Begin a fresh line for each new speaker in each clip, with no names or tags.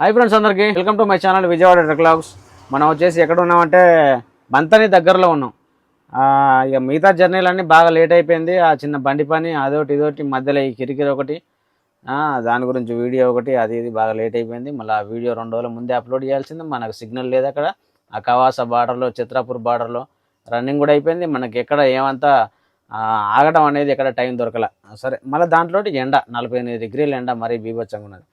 Hi friends అందరికీ. Welcome to my channel Vijayawada truck logs మనం వచ్చేసి ఎక్కడ ఉన్నామంటే బంతని దగ్గరలో ఉన్నాం. ఇక మిగతా జర్నీలన్నీ బాగా లేట్ అయిపోయింది. ఆ చిన్న బండి పని అదొకటి ఇదొకటి మధ్యలో ఈ కిరికిరి ఒకటి. దాని గురించి వీడియో ఒకటి అది ఇది బాగా లేట్ అయిపోయింది. మళ్ళీ ఆ వీడియో రెండు రోజుల ముందే అప్లోడ్ చేయాల్సింది. మనకు సిగ్నల్ లేదు అక్కడ. ఆ కవాస బార్డర్లో చిత్రాపూర్ బార్డర్లో రన్నింగ్ కూడా అయిపోయింది. మనకి ఎక్కడ ఏమంతా ఆగడం అనేది ఎక్కడ టైం దొరకల. సరే మళ్ళీ దాంట్లో ఎండ నలభై ఎనిమిది డిగ్రీల ఎండ మరీ బీభత్సంగా ఉన్నది.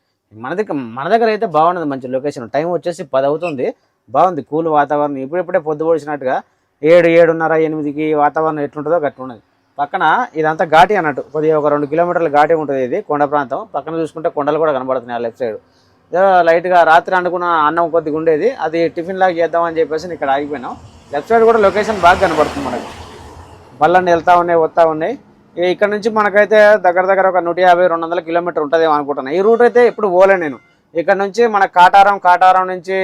మన దగ్గర మన దగ్గర అయితే బాగున్నది మంచి లొకేషన్ టైం వచ్చేసి పది అవుతుంది. బాగుంది కూల్ వాతావరణం. ఇప్పుడిప్పుడే పొద్దు పొడిచినట్టుగా ఏడు ఏడున్నర ఎనిమిదికి వాతావరణం ఎట్లుంటుందో గట్ల ఉన్నది. పక్కన ఇదంతా ఘాటి అన్నట్టు. కొద్దిగా ఒక రెండు కిలోమీటర్ల ఘాటి ఉంటుంది ఇది కొండ ప్రాంతం. పక్కన చూసుకుంటే కొండలు కూడా కనబడుతున్నాయి ఆ లెఫ్ట్ సైడ్ లైట్గా రాత్రి అనుకున్న అన్నం కొద్దిగా ఉండేది. అది టిఫిన్ లాగా చేద్దామని చెప్పేసి ఇక్కడ ఆగిపోయినాం. లెఫ్ట్ సైడ్ కూడా లొకేషన్ బాగా కనబడుతుంది మనకు. బళ్ళని వెళ్తా ఉన్నాయి వస్తూ ఉన్నాయి. ఇక్కడ నుంచి మనకైతే దగ్గర దగ్గర ఒక నూట యాభై రెండు వందల కిలోమీటర్ ఉంటుందేమో అనుకుంటున్నాను ఈ రూట్ అయితే ఎప్పుడు పోలే నేను. ఇక్కడ నుంచి మన కాటారం కాటారం నుంచి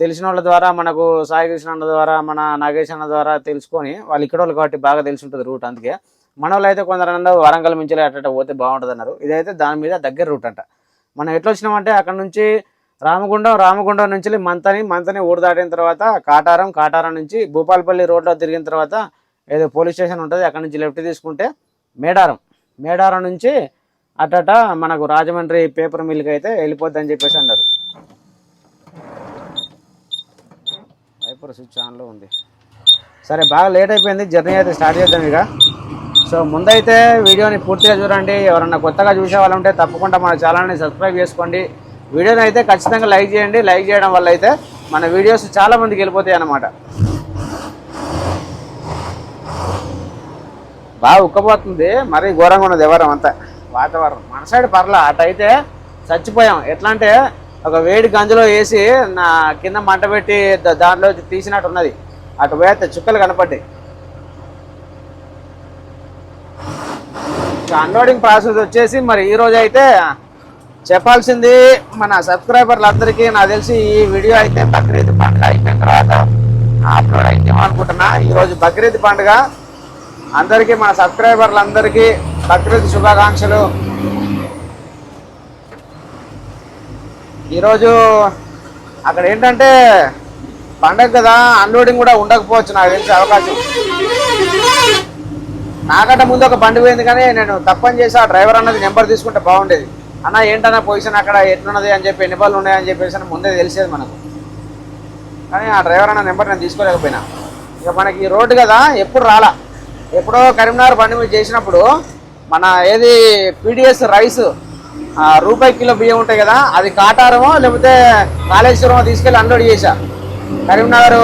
తెలిసిన వాళ్ళ ద్వారా మనకు సాయి కృష్ణ అన్న ద్వారా మన నాగేష్ అన్న ద్వారా తెలుసుకొని వాళ్ళు ఇక్కడ వాళ్ళు కాబట్టి బాగా తెలిసి ఉంటుంది రూట్ అందుకే. మన వాళ్ళు అయితే కొందరు అన్నారు వరంగల్ మించి అట్ట పోతే బాగుంటుంది అన్నారు ఇదైతే దాని మీద దగ్గర రూట్ అంట. మనం ఎట్లా వచ్చినామంటే అక్కడ నుంచి రామగుండం రామగుండం నుంచి మంతని మంతని ఊరు దాటిన తర్వాత కాటారం కాటారం నుంచి భూపాలపల్లి రోడ్లో తిరిగిన తర్వాత ఏదో పోలీస్ స్టేషన్ ఉంటుంది అక్కడ నుంచి లెఫ్ట్ తీసుకుంటే మేడారం. మేడారం నుంచి అట్టట మనకు రాజమండ్రి పేపర్ మిల్కి అయితే వెళ్ళిపోద్దని చెప్పేసి అన్నారు. వైపర్ స్విచ్ ఆన్లో ఉంది. సరే బాగా లేట్ అయిపోయింది జర్నీ అయితే స్టార్ట్ చేద్దాం ఇక. సో ముందైతే వీడియోని పూర్తిగా చూడండి. ఎవరన్నా కొత్తగా చూసే వాళ్ళు ఉంటే తప్పకుండా మన ఛానల్ని సబ్స్క్రైబ్ చేసుకోండి. వీడియోని అయితే ఖచ్చితంగా లైక్ చేయండి. లైక్ చేయడం వల్ల అయితే మన వీడియోస్ చాలామందికి వెళ్ళిపోతాయి అన్నమాట. బాగా ఉక్కపోతుంది. మరీ ఘోరంగా ఉన్నది ఎవరం అంతా వాతావరణం. మన సైడ్ పర్లా అటు అయితే చచ్చిపోయాం. ఎట్లా అంటే ఒక వేడి గంజలో వేసి నా కింద మంట పెట్టి దానిలో దాంట్లో తీసినట్టు ఉన్నది. అటు పోతే చుక్కలు కనపడ్డాయి. అన్లోడింగ్ ప్రాసెస్ వచ్చేసి మరి ఈ రోజు అయితే చెప్పాల్సింది మన సబ్స్క్రైబర్లు అందరికీ నాకు తెలిసి ఈ వీడియో అయితే బక్రీద్ పండుగ అయిపోయిన తర్వాత అప్లోడ్ అయితే అనుకుంటున్నా. ఈరోజు బక్రీద్ పండుగ అందరికీ మన సబ్స్క్రైబర్లు అందరికీ శుభాకాంక్షలు. ఈరోజు అక్కడ ఏంటంటే పండగ కదా అన్లోడింగ్ కూడా ఉండకపోవచ్చు నాకు తెలిసే అవకాశం. నాకంటే ముందు ఒక బండి పోయింది కానీ నేను తప్పని చేసి ఆ డ్రైవర్ అన్నది నెంబర్ తీసుకుంటే బాగుండేది. అన్న ఏంటన్నా పొజిషన్ అక్కడ ఎట్లున్నది అని చెప్పి ఎన్ని బళ్ళు ఉన్నాయని చెప్పేసి అని ముందే తెలిసేది మనకు. కానీ ఆ డ్రైవర్ అన్న నెంబర్ నేను తీసుకోలేకపోయినా. ఇక మనకి ఈ రోడ్డు కదా ఎప్పుడు రాలా. ఎప్పుడో కరీంనగర్ బండి మీద చేసినప్పుడు మన ఏది పీడిఎస్ రైస్ రూపాయి కిలో బియ్యం ఉంటాయి కదా అది కాటారమో లేకపోతే కాళేశ్వరమో తీసుకెళ్ళి అన్లోడ్ చేశా. కరీంనగర్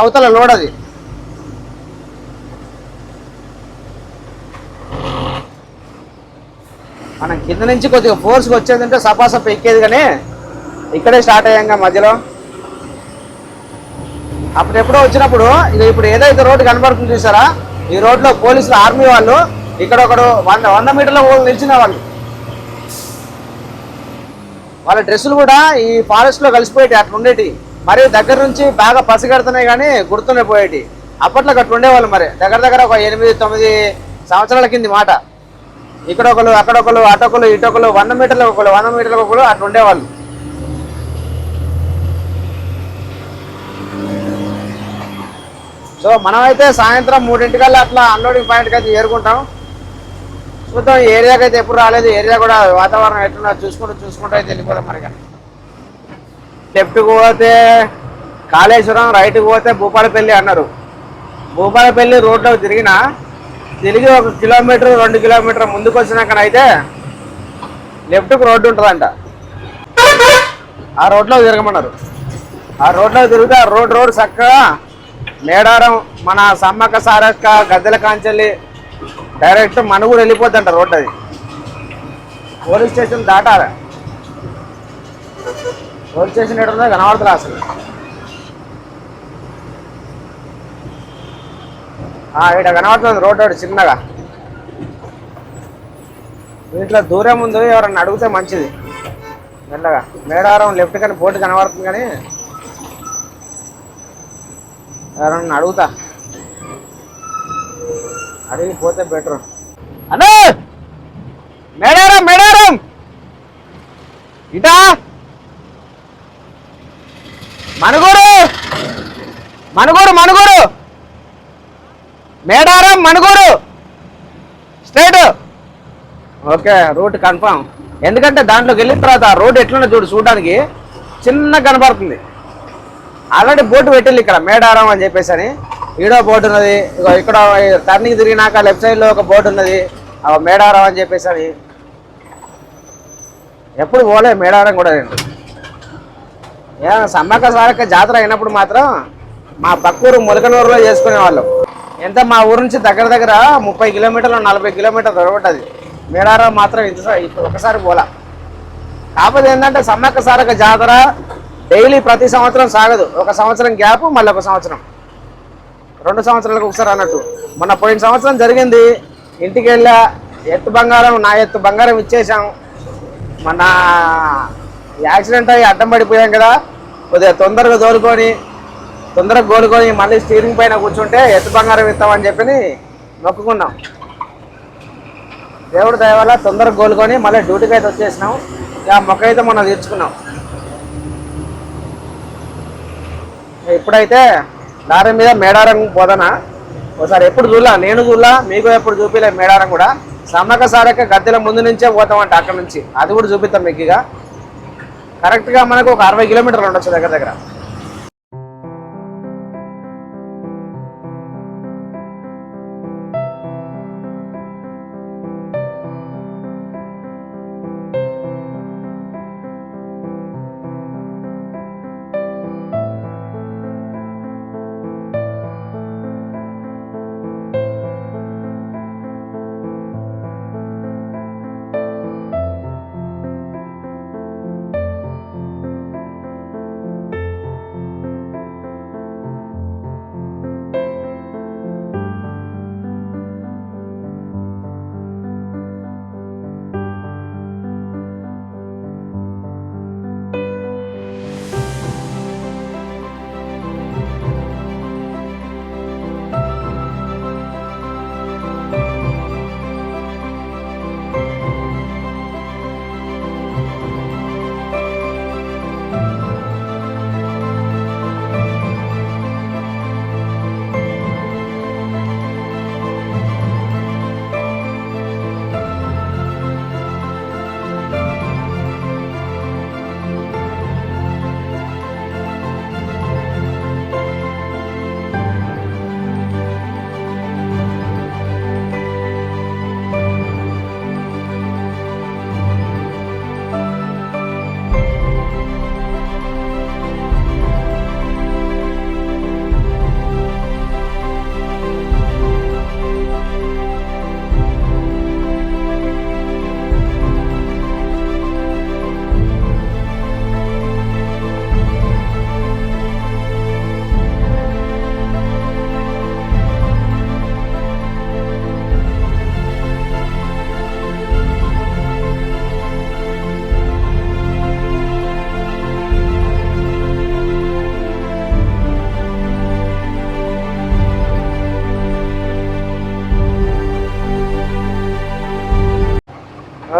అవతల లోడ్ అది. మనం కింద నుంచి కొద్దిగా ఫోర్స్కి వచ్చేదంటే సపాసప్ ఎక్కేది కానీ ఇక్కడే స్టార్ట్ అయ్యాం మధ్యలో. అప్పుడు ఎప్పుడో వచ్చినప్పుడు ఇది ఇప్పుడు ఏదైతే రోడ్డు కనబడుతుంది చూసారా? ఈ రోడ్లో పోలీసులు ఆర్మీ వాళ్ళు ఇక్కడ ఒకడు వంద వంద మీటర్ల నిలిచిన వాళ్ళు వాళ్ళ డ్రెస్సులు కూడా ఈ ఫారెస్ట్లో కలిసిపోయేటి అట్లా ఉండేటి. మరి దగ్గర నుంచి బాగా పసిగడుతున్నాయి కానీ గుర్తుండే పోయేటి. అప్పట్లో అట్లా ఉండేవాళ్ళు మరి. దగ్గర దగ్గర ఒక ఎనిమిది తొమ్మిది సంవత్సరాల కింది మాట. ఇక్కడ ఒకరు అక్కడ ఒకరు అటొకరు ఇటొకరు వంద మీటర్లు ఒకరు వంద మీటర్ల ఒకరు అట్లా ఉండేవాళ్ళు. సో మనమైతే సాయంత్రం మూడింటికల్లా అట్లా అన్లోడింగ్ పాయింట్కి అయితే చేరుకుంటాం. చూద్దాం ఏరియాకి అయితే ఎప్పుడు రాలేదు. ఏరియా కూడా వాతావరణం ఎట్లున్నా చూసుకుంటూ చూసుకుంటూ అయితే వెళ్ళిపోదాం మనకి లెఫ్ట్కి పోతే కాళేశ్వరం రైట్కి పోతే భూపాలపల్లి అన్నారు. భూపాలపల్లి రోడ్లో తిరిగిన తిరిగి ఒక కిలోమీటర్ రెండు కిలోమీటర్ ముందుకు వచ్చినాకనైతే లెఫ్ట్కి రోడ్డు ఉంటుందంట. ఆ రోడ్లో తిరగమన్నారు. ఆ రోడ్లో తిరిగితే ఆ రోడ్ రోడ్ చక్కగా మేడారం మన సమ్మక్క సారక్క గద్దెల కాంచెల్లి డైరెక్ట్ మనుగురు వెళ్ళిపోద్దంట రోడ్ అది. పోలీస్ స్టేషన్ దాటాలి. పోలీస్ స్టేషన్ ఎక్కడ కనబడుతుంది అసలు. ఆ, ఇక్కడ కనబడుతుంది రోడ్ ఒకటి చిన్నగా. వీటిలో దూరం ఉంది ఎవరన్నా అడిగితే మంచిది. మెల్లగా. మేడారం లెఫ్ట్ కానీ బోర్డు కనబడుతుంది కానీ ఎవరన్నా అడుగుతా? అడిగి పోతే బెటర్ అన్నా మేడారం మేడారం! ఇటా! Manuguru Manuguru Manuguru Medaram Manuguru straight! Okay route confirm ఎందుకంటే దాంట్లోకి వెళ్ళిన తర్వాత రోడ్ ఎట్లున్నా చూడు చూడడానికి చిన్న కనబడుతుంది. ఆల్రెడీ బోటు పెట్టింది ఇక్కడ మేడారం అని చెప్పేసి అని. ఈడో బోర్డు ఉన్నది ఇక్కడ టర్నింగ్ తిరిగినాక లెఫ్ట్ సైడ్లో ఒక బోటు ఉన్నది ఆ మేడారం అని చెప్పేసి అని. ఎప్పుడు పోలే మేడారం కూడా నేను. ఏ సమ్మక్క సారక్క జాతర అయినప్పుడు మాత్రం మా పక్కూరు ములకనూరులో చేసుకునేవాళ్ళం ఎంత మా ఊరు నుంచి దగ్గర దగ్గర ముప్పై కిలోమీటర్లు నలభై కిలోమీటర్లు దొరకటది మేడారం మాత్రం ఇంత ఒకసారి పోలా. కాకపోతే ఏంటంటే సమ్మక్క సారక్క జాతర డైలీ ప్రతి సంవత్సరం సాగదు. ఒక సంవత్సరం గ్యాప్ మళ్ళీ ఒక సంవత్సరం. రెండు సంవత్సరాలకు ఒకసారి అన్నట్టు. మొన్న పోయిన సంవత్సరం జరిగింది. ఇంటికి వెళ్ళా ఎత్తు బంగారం నా ఎత్తు బంగారం ఇచ్చేసాం మన యాక్సిడెంట్ అయ్యి అడ్డం పడిపోయాం కదా. కొద్దిగా తొందరగా తోలుకొని తొందరగా కోలుకొని మళ్ళీ స్టీరింగ్ పైన కూర్చుంటే ఎత్తు బంగారం ఇస్తామని చెప్పి మొక్కుకున్నాం దేవుడు దయవల్ల తొందరగా కోలుకొని మళ్ళీ డ్యూటీకి అయితే వచ్చేసినాం. ఇక మొక్క అయితే మనం తీర్చుకున్నాం. ఇప్పుడైతే దారి మీద మేడారం పోదనా? ఒకసారి ఎప్పుడు చూడలా? నేను చూడలా మీకు ఎప్పుడు చూపిలే మేడారం కూడా. సమ్మక సారక్క గద్దెల ముందు నుంచే పోతామంట అక్కడ నుంచి. అది కూడా చూపిస్తాం మీకు ఇక. కరెక్ట్గా మనకు ఒక అరవై కిలోమీటర్లు ఉండొచ్చు దగ్గర దగ్గర.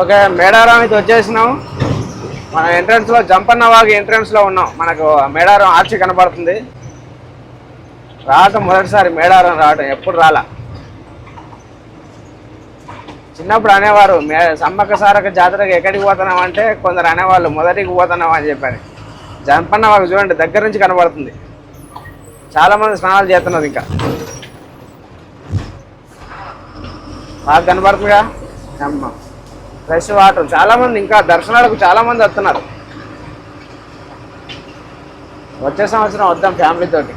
ఓకే మేడారం అయితే వచ్చేసినాం. మన ఎంట్రన్స్లో జంపన్న వాగి ఎంట్రన్స్లో ఉన్నాం. మనకు మేడారం ఆర్చి కనబడుతుంది. రావటం మొదటిసారి మేడారం రావటం ఎప్పుడు రాలా. చిన్నప్పుడు అనేవారు మే సమ్మక్క సారక్క జాతరకు ఎక్కడికి పోతున్నాం అంటే కొందరు అనేవాళ్ళు మొదటికి పోతున్నాం అని చెప్పారు. జంపన్న వాగు చూడండి దగ్గర నుంచి కనబడుతుంది. చాలా మంది స్నానాలు చేస్తున్నారు ఇంకా. బాగా కనబడుతుందిగా? అమ్మ ఫ్రెష్ వాటర్. చాలా మంది ఇంకా దర్శనాలకు చాలా మంది వస్తున్నారు. వచ్చే సంవత్సరం వద్దాం ఫ్యామిలీ తోటి.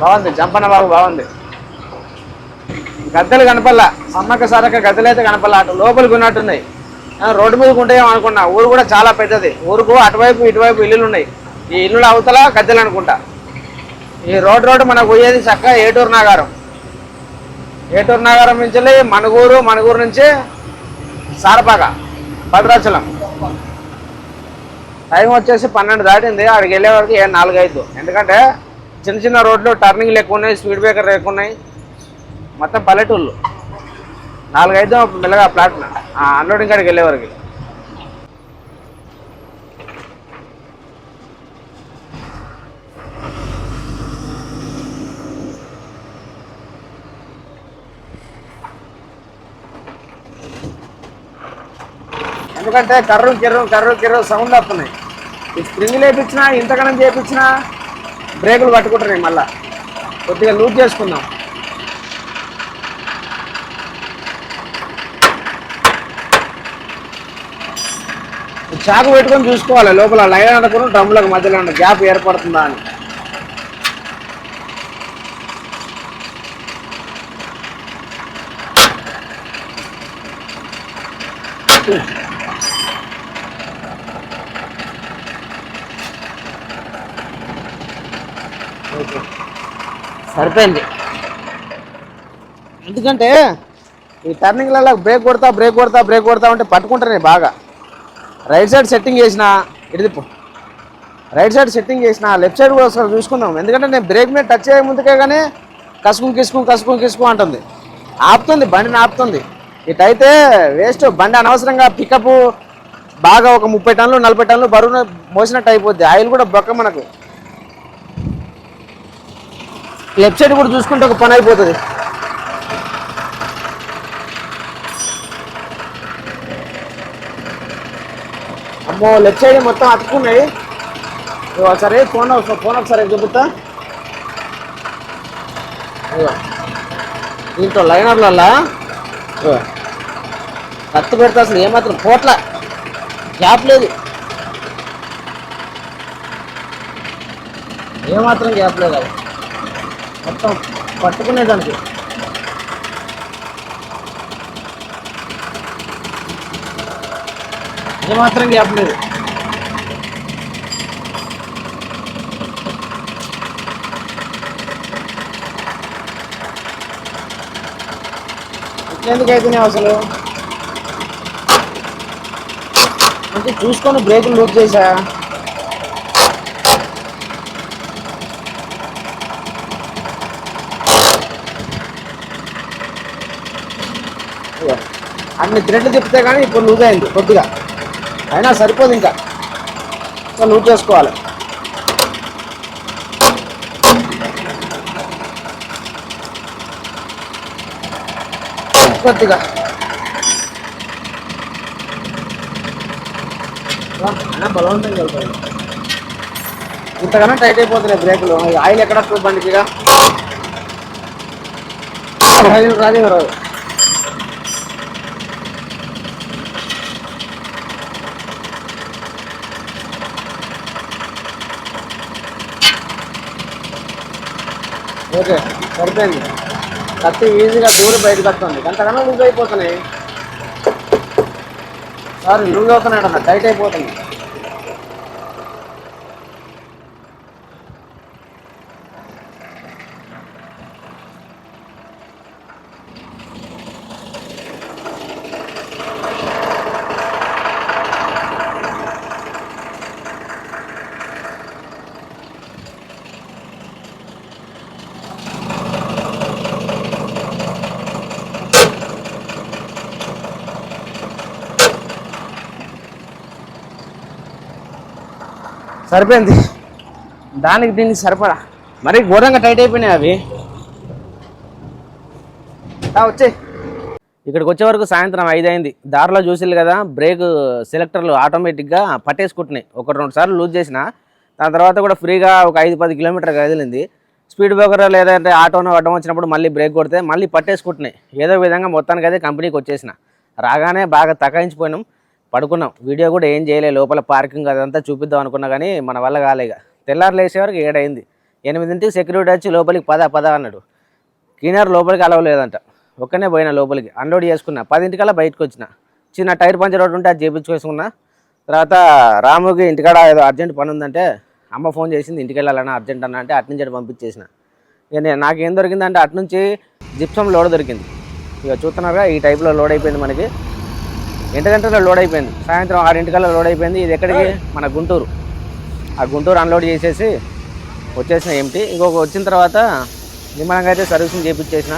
బాగుంది. జంపన్న బాబు బాగుంది. గద్దెలు కనపల్లా సమ్మక్క సారక్క గద్దెలు అయితే కనపల్లా అటు లోపలికి ఉన్నట్టున్నాయి. రోడ్డు మీదకి ఉంటాయేమో అనుకున్నా. ఊరు కూడా చాలా పెద్దది. ఊరుకు అటువైపు ఇటువైపు ఇల్లులు ఉన్నాయి. ఈ ఇల్లుల అవతల గద్దెలు అనుకుంటా. ఈ రోడ్ రోడ్డు మనకు పోయేది చక్కగా ఏటూరు నాగారం. ఏటూరు నగరం నుంచి మణుగూరు మణుగూరు నుంచి సారపాక భద్రాచలం. టైం వచ్చేసి పన్నెండు దాటింది అక్కడికి వెళ్ళే వరకు ఏ నాలుగు ఐదు. ఎందుకంటే చిన్న చిన్న రోడ్లు టర్నింగ్లు ఎక్కువ ఉన్నాయి స్పీడ్ బ్రేకర్లు ఎక్కువ ఉన్నాయి. మొత్తం పల్లెటూళ్ళు. నాలుగు ఐదు మెల్లగా ప్లాట్ అన్లోడింగ్ కాడికి వెళ్ళే వరకు. ఎందుకంటే కర్రు కిర్రు కర్రు కిర్రు సౌండ్ వస్తున్నాయి. ఈ స్ప్రింగ్ లేపించినా ఇంతకనం చేపించినా బ్రేకులు పట్టుకుంటున్నాయి మళ్ళా. కొద్దిగా లూజ్ చేసుకుందాం. చాకు పెట్టుకొని చూసుకోవాలి. లోపల లైన్ అనుకుని డ్రమ్లకు మధ్యలో ఉన్న గ్యాప్ ఏర్పడుతుందా అని. ఓకే. సరిపోయింది. ఎందుకంటే ఈ టర్నింగ్లలో బ్రేక్ కొడతా బ్రేక్ కొడతా బ్రేక్ కొడతా ఉంటే పట్టుకుంటానే బాగా. రైట్ సైడ్ సెట్టింగ్ చేసిన ఇటు రైట్ సైడ్ సెట్టింగ్ చేసిన లెఫ్ట్ సైడ్ కూడా ఒకసారి చూసుకుందాం. ఎందుకంటే నేను బ్రేక్ మీద టచ్ అయ్యే ముందుకే కానీ కసుకుని కిసుకుని కసుకుని కిసుకు అంటుంది. ఆపుతుంది బండిని ఆపుతుంది. ఇటైతే వేస్ట్ బండి అనవసరంగా పికప్ బాగా ఒక ముప్పై టన్నులు నలభై టన్నులు బరువును మోసినట్టు అయిపోద్ది. ఆయిల్ కూడా బొక్క మనకు. లెఫ్ట్ సైడ్ కూడా చూసుకుంటే ఒక పని అయిపోతుంది. అమ్మో లెఫ్ట్ సైడ్ మొత్తం అతుక్కున్నాయి. సరే ఫోన్ ఒకసారి ఫోన్ ఒకసారి చూపుతా దీంట్లో లైనర్లల్లా? కత్తు కత్తి పెడితే అసలు ఏమాత్రం పోట్ల. గ్యాప్ లేదు. ఏమాత్రం గ్యాప్ లేదు అది మొత్తం పట్టుకునేదానికి. ఏమాత్రం గ్యాప్ లేదు. ఎందుకు అయితేనే అసలు? అంటే చూసుకొని బ్రేకులు లూజ్ చేశా ఇదిగో. అన్ని థ్రెడ్లు తిప్పితే కానీ ఇప్పుడు లూజ్ అయింది కొద్దిగా. అయినా సరిపోదు ఇంకా. ఇంకా లూజ్ చేసుకోవాలి. కొద్దిగా. అయినా బలవంతంగా వెళ్తాయి ఇంతకన్నా టైట్ అయిపోతున్నాయి బ్రేకులు. ఆయిల్ ఎక్కడ వస్తుంది బండికి ఇక? రాదు ఓకే సరిపోయింది. కత్తి ఈజీగా దూరం బయటకు వస్తుంది అంతకన్నా లూజ్ అయిపోతున్నాయి సారీ లూజ్ అవుతున్నాడు అన్న టైట్ అయిపోతుంది. సరిపోయింది. దానికి దీనికి సరిపడా. మరి ఘోరంగా టైట్ అయిపోయినాయి అవి. వచ్చే ఇక్కడికి వచ్చే వరకు సాయంత్రం ఐదు అయింది. దారిలో చూసిల్లు కదా బ్రేక్ సెలెక్టర్లు ఆటోమేటిక్గా పట్టేసుకుంటున్నాయి. ఒక రెండు సార్లు లూజ్ చేసిన దాని తర్వాత కూడా ఫ్రీగా ఒక ఐదు పది కిలోమీటర్ కదిలింది. స్పీడ్ బ్రేకర్ లేదంటే ఆటోనో అడ్డం వచ్చినప్పుడు మళ్ళీ బ్రేక్ కొడితే మళ్ళీ పట్టేసుకుంటున్నాయి. ఏదో విధంగా మొత్తానికి అయితే కంపెనీకి వచ్చేసిన. రాగానే బాగా తకాయించిపోయినాం. పడుకున్నాం. వీడియో కూడా ఏం చేయలే లోపల పార్కింగ్ అదంతా చూపిద్దాం అనుకున్నా కానీ మన వల్ల కాలేక తెల్లారు లేచే వరకు ఏడైంది. ఎనిమిదింటికి సెక్యూరిటీ వచ్చి లోపలికి పద పద అన్నాడు. క్లీనర్ లోపలికి అలవలేదంట. ఒక్కనే పోయినా లోపలికి. అన్లోడ్ చేసుకున్నా. పదింటికల్లా బయటకు వచ్చిన. చిన్న టైర్ పంచర్ ఒకటి ఉంటే అది చేపించుకొసుకున్నా తర్వాత రాముకి ఇంటికాడ ఏదో అర్జెంట్ పని ఉందంటే అమ్మ ఫోన్ చేసింది ఇంటికి వెళ్ళాలన్నా అర్జెంట్ అన్న అంటే అటు నుంచి పంపించేసిన. ఇక నేను నాకేం దొరికిందంటే అటు నుంచి జిప్సం లోడ్ దొరికింది. ఇక చూస్తున్నారుగా ఈ టైప్లో లోడ్ అయిపోయింది మనకి. ఎంత గంటలో లోడ్ అయిపోయింది? సాయంత్రం ఆరింటికల్లా లోడ్ అయిపోయింది. ఇది ఎక్కడికి? మన గుంటూరు. ఆ గుంటూరు అన్లోడ్ చేసేసి వచ్చేసిన ఏమిటి ఇంకొక వచ్చిన తర్వాత నిమ్మలంగా అయితే సర్వీసింగ్ చేయించేసిన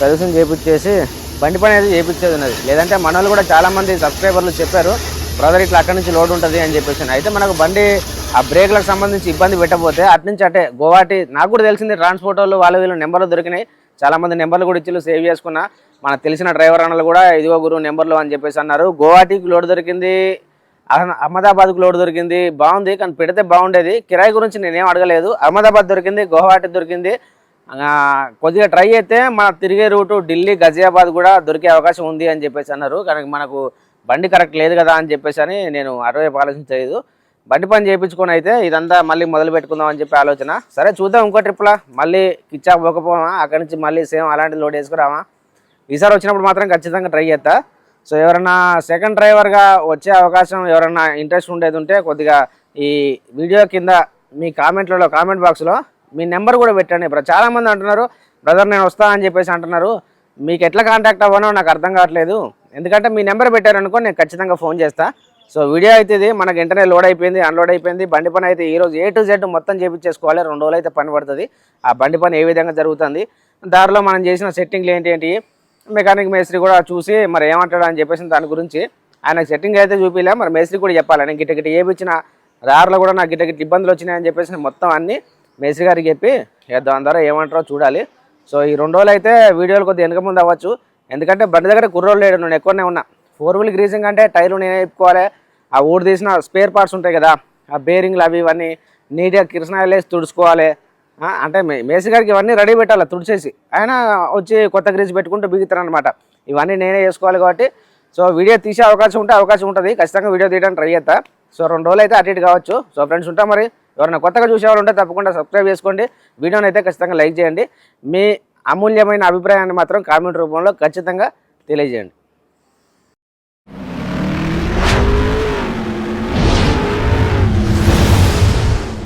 సర్వీసింగ్ చేయించేసి బండి పని అయితే చేపించేది ఉన్నది. లేదంటే మన కూడా చాలామంది సబ్స్క్రైబర్లు చెప్పారు బ్రదర్ ఇట్లా అక్కడి నుంచి లోడ్ ఉంటుంది అని చెప్పేసి. అయితే మనకు బండి ఆ బ్రేక్లకు సంబంధించి ఇబ్బంది పెట్టకపోతే అటు నుంచి అటే గోవాటి నాకు కూడా తెలిసింది ట్రాన్స్పోర్ట్ వాళ్ళు వాళ్ళ వీళ్ళు నెంబర్లు దొరికినాయి. చాలామంది నెంబర్లు కూడా ఇచ్చి సేవ్ చేసుకున్నా. మనకు తెలిసిన డ్రైవర్ అన్నలు కూడా ఇదిగో గురువు నెంబర్లు అని చెప్పేసి అన్నారు. గోవాటికి లోడ్ దొరికింది అహ- అహ్మదాబాద్కు లోడ్ దొరికింది. బాగుంది కానీ పెడితే బాగుండేది. కిరాయి గురించి నేనేం అడగలేదు. అహ్మదాబాద్ దొరికింది గువాహటి దొరికింది. కొద్దిగా ట్రై అయితే మన తిరిగే రూటు ఢిల్లీ గజియాబాద్ కూడా దొరికే అవకాశం ఉంది అని చెప్పేసి అన్నారు. కానీ మనకు బండి కరెక్ట్ లేదు కదా అని చెప్పేసి అని నేను అటువైపు ఆలోచించలేదు బండి పని చేయించుకొని అయితే ఇదంతా మళ్ళీ మొదలు పెట్టుకుందాం అని చెప్పి ఆలోచన. సరే చూద్దాం ఇంకో ట్రిప్లా మళ్ళీ కిచ్చా పోకపోవా అక్కడి నుంచి మళ్ళీ సేమ్ అలాంటి లోడ్ వేసుకురావా ఈసారి వచ్చినప్పుడు మాత్రం ఖచ్చితంగా ట్రై చేస్తా. సో ఎవరైనా సెకండ్ డ్రైవర్గా వచ్చే అవకాశం ఎవరైనా ఇంట్రెస్ట్ ఉండేది ఉంటే కొద్దిగా ఈ వీడియో కింద మీ కామెంట్లలో కామెంట్ బాక్స్లో మీ నెంబర్ కూడా పెట్టండి. ఇప్పుడు చాలామంది అంటున్నారు బ్రదర్ నేను వస్తా అని చెప్పేసి అంటున్నారు. మీకు ఎట్లా కాంటాక్ట్ అవ్వనో నాకు అర్థం కావట్లేదు. ఎందుకంటే మీ నెంబర్ పెట్టారనుకో నేను ఖచ్చితంగా ఫోన్ చేస్తా. సో వీడియో అయితే ఇది మనకి వెంటనే లోడ్ అయిపోయింది అన్లోడ్ అయిపోయింది. బండి పని అయితే ఈరోజు ఏ టు జెడ్ మొత్తం చేపించేసుకోవాలి. రెండు రోజులు అయితే పని పడుతుంది. ఆ బండి పని ఏ విధంగా జరుగుతుంది? దారిలో మనం చేసిన సెట్టింగ్లు ఏంటి ఏంటి? మెకానిక్ మేస్త్రి కూడా చూసి మరి ఏమంటాడు? అని చెప్పేసి దాని గురించి ఆయన సెట్టింగ్ అయితే చూపిలే. మరి మేస్త్రి కూడా చెప్పాలి. నేను గిట్ట గిట్ట ఏపించిన దారిలో కూడా నాకు గిట్ట గిట్ట ఇబ్బందులు వచ్చినాయని చెప్పేసి మొత్తం అన్ని మేస్త్రి గారికి చెప్పి దాని ద్వారా ఏమంటారో చూడాలి. సో ఈ రెండు రోజులు అయితే వీడియోలు కొద్దిగా వెనక ముందు అవ్వచ్చు. ఎందుకంటే బండి దగ్గర కుర్రోళ్ళు లేడు నేను ఎక్కువనే ఉన్నా. ఫోర్ వీల్ గ్రీజింగ్ అంటే టైర్లు నేనే ఇప్పుకోవాలి. ఆ ఊరు తీసిన స్పేర్ పార్ట్స్ ఉంటాయి కదా ఆ బేరింగ్లు అవి ఇవన్నీ నీట్గా కిరసనాయలు వేసి తుడుచుకోవాలి. అంటే మే- మేస్త్రి గారికి ఇవన్నీ రెడీ పెట్టాలి తుడిచేసి. ఆయన వచ్చి కొత్త గ్రీజ్ పెట్టుకుంటూ బిగుతారనమాట ఇవన్నీ నేనే చేసుకోవాలి కాబట్టి సో వీడియో తీసే అవకాశం ఉంటే అవకాశం ఉంటుంది. ఖచ్చితంగా వీడియో తీయడానికి ట్రై చేస్తా. సో రెండు రోజులు అయితే అటు ఇటు కావచ్చు. సో ఫ్రెండ్స్ ఉంటా మరి. ఎవరైనా కొత్తగా చూసేవాళ్ళు ఉంటే తప్పకుండా సబ్స్క్రైబ్ చేసుకోండి. వీడియోని అయితే ఖచ్చితంగా లైక్ చేయండి. మీ అమూల్యమైన అభిప్రాయాన్ని మాత్రం కామెంట్ రూపంలో ఖచ్చితంగా తెలియజేయండి.